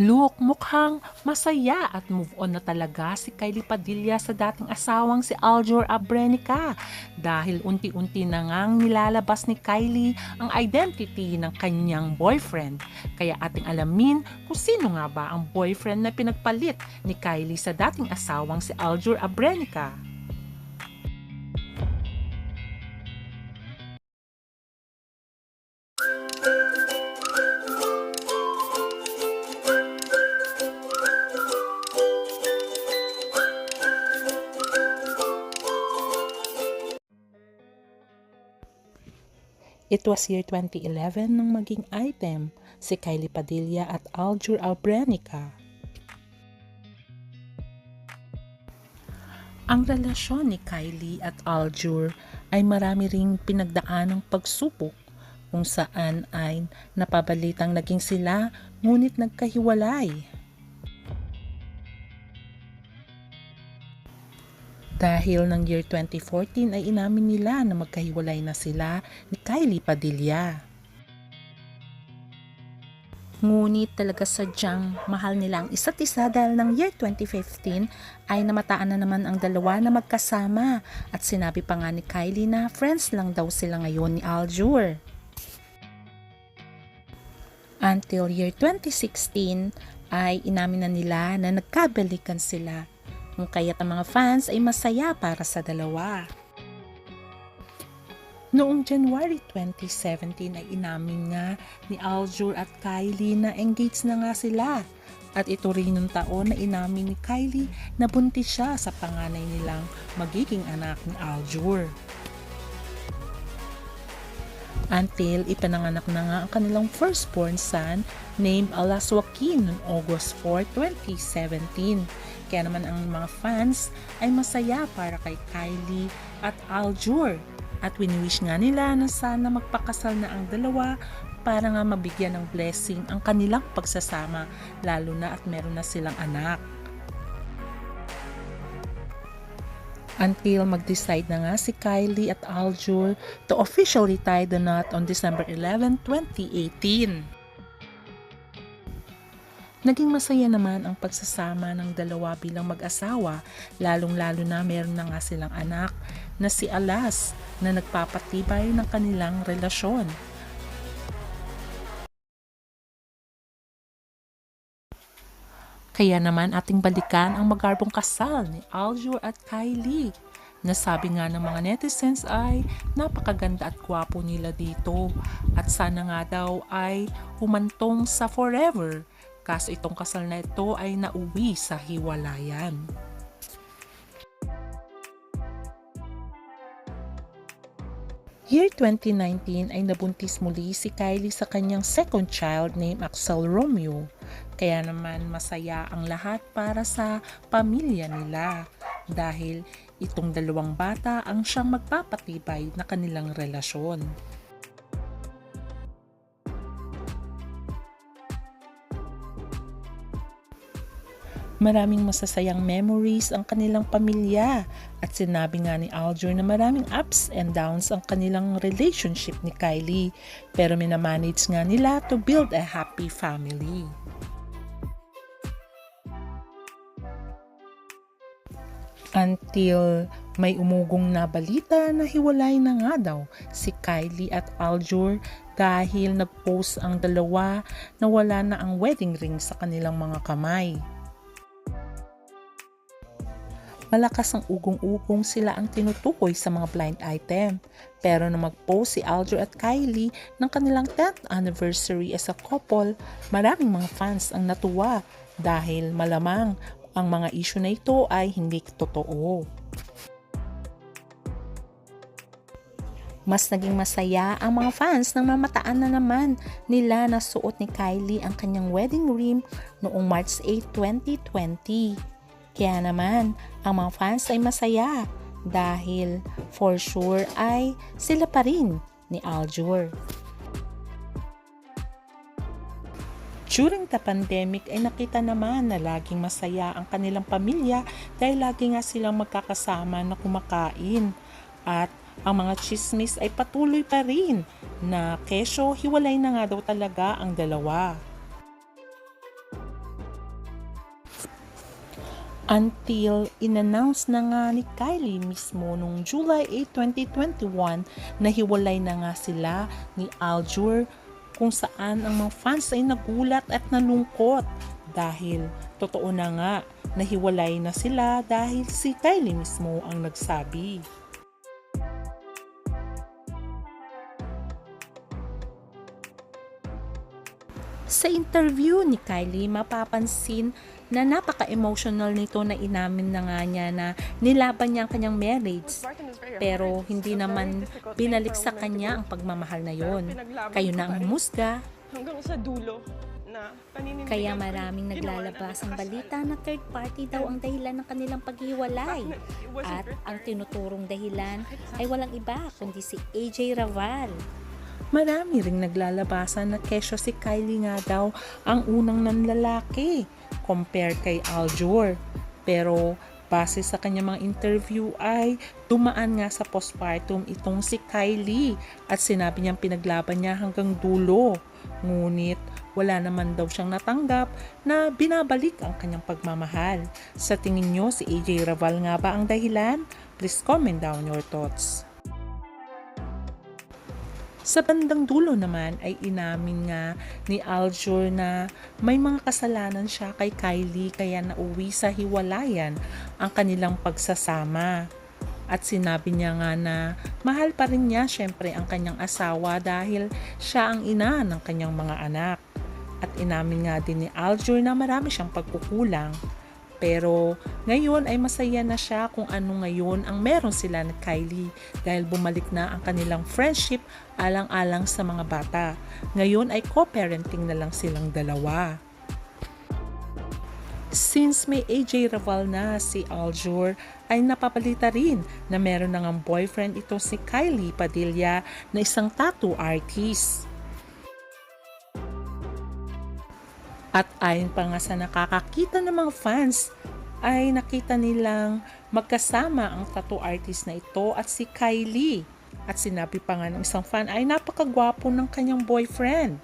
Look, mukhang masaya at move on na talaga si Kylie Padilla sa dating asawang si Aljur Abrenica dahil unti-unti na ngang nilalabas ni Kylie ang identity ng kanyang boyfriend. Kaya ating alamin kung sino nga ba ang boyfriend na pinagpalit ni Kylie sa dating asawang si Aljur Abrenica. It was year 2011 nang maging item si Kylie Padilla at Aljur Albrenica. Ang relasyon ni Kylie at Aljur ay marami ring pinagdaanang pagsubok kung saan ay napabalitang naging sila ngunit nagkahiwalay. Dahil ng year 2014 ay inamin nila na magkahiwalay na sila ni Kylie Padilla. Ngunit talaga sadyang mahal nila ang isa't isa dahil ng year 2015 ay namataan na naman ang dalawa na magkasama at sinabi pa nga ni Kylie na friends lang daw sila ngayon ni Aljur. Until year 2016 ay inamin na nila na nagkabalikan sila kaya't ang mga fans ay masaya para sa dalawa. Noong January 2017 ay inamin nga ni Aljur at Kylie na engaged na nga sila. At ito rin yung taon na inamin ni Kylie na buntis siya sa panganay nilang magiging anak ni Aljur. Until ipananganak na nga ang kanilang firstborn son named Alas Joaquin noong August 4, 2017. Kaya naman ang mga fans ay masaya para kay Kylie at Aljur. At wini-wish nga nila na sana magpakasal na ang dalawa para nga mabigyan ng blessing ang kanilang pagsasama lalo na at meron na silang anak. Until mag-decide na nga si Kylie at Aljur to officially tie the knot on December 11, 2018. Naging masaya naman ang pagsasama ng dalawa bilang mag-asawa, lalong-lalo na meron na nga silang anak na si Alas na nagpapatibay ng kanilang relasyon. Kaya naman ating balikan ang magarbong kasal ni Aljur at Kylie. Nasabi nga ng mga netizens ay napakaganda at gwapo nila dito at sana nga daw ay humantong sa forever kaso itong kasal na ito ay nauwi sa hiwalayan. Year 2019 ay nabuntis muli si Kylie sa kanyang second child named Axel Romeo. Kaya naman masaya ang lahat para sa pamilya nila dahil itong dalawang bata ang siyang magpapatibay na kanilang relasyon. Maraming masasayang memories ang kanilang pamilya at sinabi nga ni Aljur na maraming ups and downs ang kanilang relationship ni Kylie pero minamanage nga nila to build a happy family. Until may umugong na balita na hiwalay na nga daw si Kylie at Aljur dahil nag-post ang dalawa na wala na ang wedding ring sa kanilang mga kamay. Malakas ang ugong-ugong sila ang tinutukoy sa mga blind item. Pero nang mag-post si Aljur at Kylie ng kanilang 10th anniversary as a couple, maraming mga fans ang natuwa dahil malamang ang mga issue na ito ay hindi totoo. Mas naging masaya ang mga fans nang mamataan na naman nila na suot ni Kylie ang kanyang wedding ring noong March 8, 2020. Kaya naman, ang mga fans ay masaya dahil for sure ay sila pa rin ni Aljur. During the pandemic ay nakita naman na laging masaya ang kanilang pamilya dahil lagi nga silang magkakasama na kumakain. At ang mga chismis ay patuloy pa rin na kesyo hiwalay na nga daw talaga ang dalawa. Until inannounce na nga ni Kylie mismo nung July 8, 2021 na hiwalay na nga sila ni Aljur kung saan ang mga fans ay nagulat at nalungkot dahil totoo na nga nahiwalay na sila dahil si Kylie mismo ang nagsabi. Sa interview ni Kylie, mapapansin na napaka-emotional nito na inamin na nga niya na nilaban niya ang kanyang marriage. Pero hindi naman binalik sa kanya ang pagmamahal na yon. Kayo na ang musga. Hanggang sa dulo na Kaya maraming naglalabas ang balita na third party daw ang dahilan ng kanilang paghiwalay. At ang tinuturong dahilan ay walang iba kundi si AJ Raval. Marami ring naglalabasan na kesyo si Kylie nga daw ang unang nanlalaki compare kay Aljur. Pero base sa kanyang mga interview ay dumaan nga sa postpartum itong si Kylie at sinabi niyang pinaglaban niya hanggang dulo. Ngunit wala naman daw siyang natanggap na binabalik ang kanyang pagmamahal. Sa tingin niyo si AJ Raval nga ba ang dahilan? Please comment down your thoughts. Sa bandang dulo naman ay inamin nga ni Aljur na may mga kasalanan siya kay Kylie kaya nauwi sa hiwalayan ang kanilang pagsasama. At sinabi niya nga na mahal pa rin niya syempre ang kanyang asawa dahil siya ang ina ng kanyang mga anak. At inamin nga din ni Aljur na marami siyang pagkukulang. Pero ngayon ay masaya na siya kung ano ngayon ang meron sila ni Kylie dahil bumalik na ang kanilang friendship alang-alang sa mga bata. Ngayon ay co-parenting na lang silang dalawa. Since may AJ Raval na si Aljur, ay napapalita rin na meron ngang boyfriend ito si Kylie Padilla na isang tattoo artist. At ayon pa nga sa nakakakita ng mga fans, ay nakita nilang magkasama ang tattoo artist na ito at si Kylie. At sinabi pa nga ng isang fan ay napakagwapo ng kanyang boyfriend.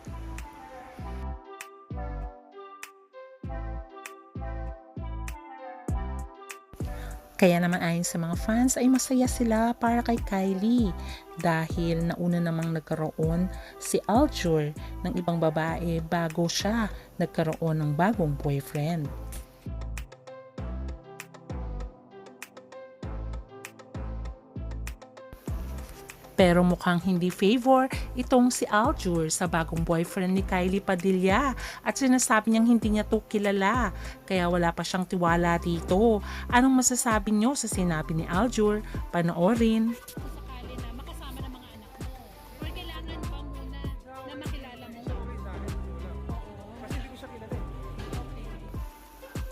Kaya naman ayon sa mga fans ay masaya sila para kay Kylie dahil nauna namang nagkaroon si Aljur ng ibang babae bago siya nagkaroon ng bagong boyfriend. Pero mukhang hindi favor itong si Aljur sa bagong boyfriend ni Kylie Padilla at sinasabi niyang hindi niya to kilala kaya wala pa siyang tiwala dito. Anong masasabi niyo sa sinabi ni Aljur? Panoorin. sakali na makasama ng mga anak mo? Or kailangan pa muna na makilala mo?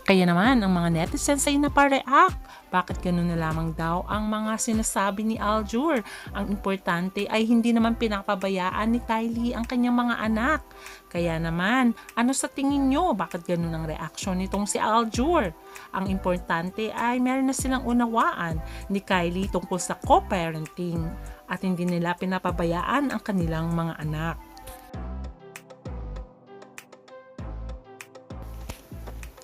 Kaya naman, ang mga netizens ay napareact. Bakit ganun na lamang daw ang mga sinasabi ni Aljur? Ang importante ay hindi naman pinapabayaan ni Kylie ang kanyang mga anak. Kaya naman, ano sa tingin nyo? Bakit ganun ang reaksyon nitong si Aljur? Ang importante ay meron na silang unawaan ni Kylie tungkol sa co-parenting at hindi nila pinapabayaan ang kanilang mga anak.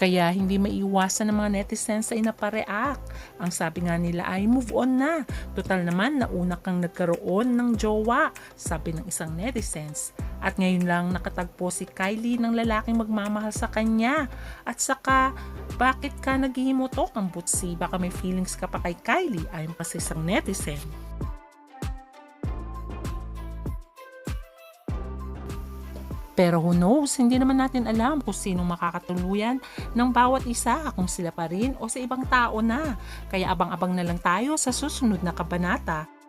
Kaya hindi maiwasan ng mga netizens ay napareact. Ang sabi nga nila ay move on na. Total naman nauna kang nagkaroon ng jowa, sabi ng isang netizens. At ngayon lang nakatagpo si Kylie ng lalaking magmamahal sa kanya. At saka, bakit ka naghihimutok ang butsi? Baka may feelings ka pa kay Kylie ayon pa sa isang netizen. Pero who knows, hindi naman natin alam kung sinong makakatuluyan ng bawat isa, kung sila pa rin o sa ibang tao na. Kaya abang-abang na lang tayo sa susunod na kabanata.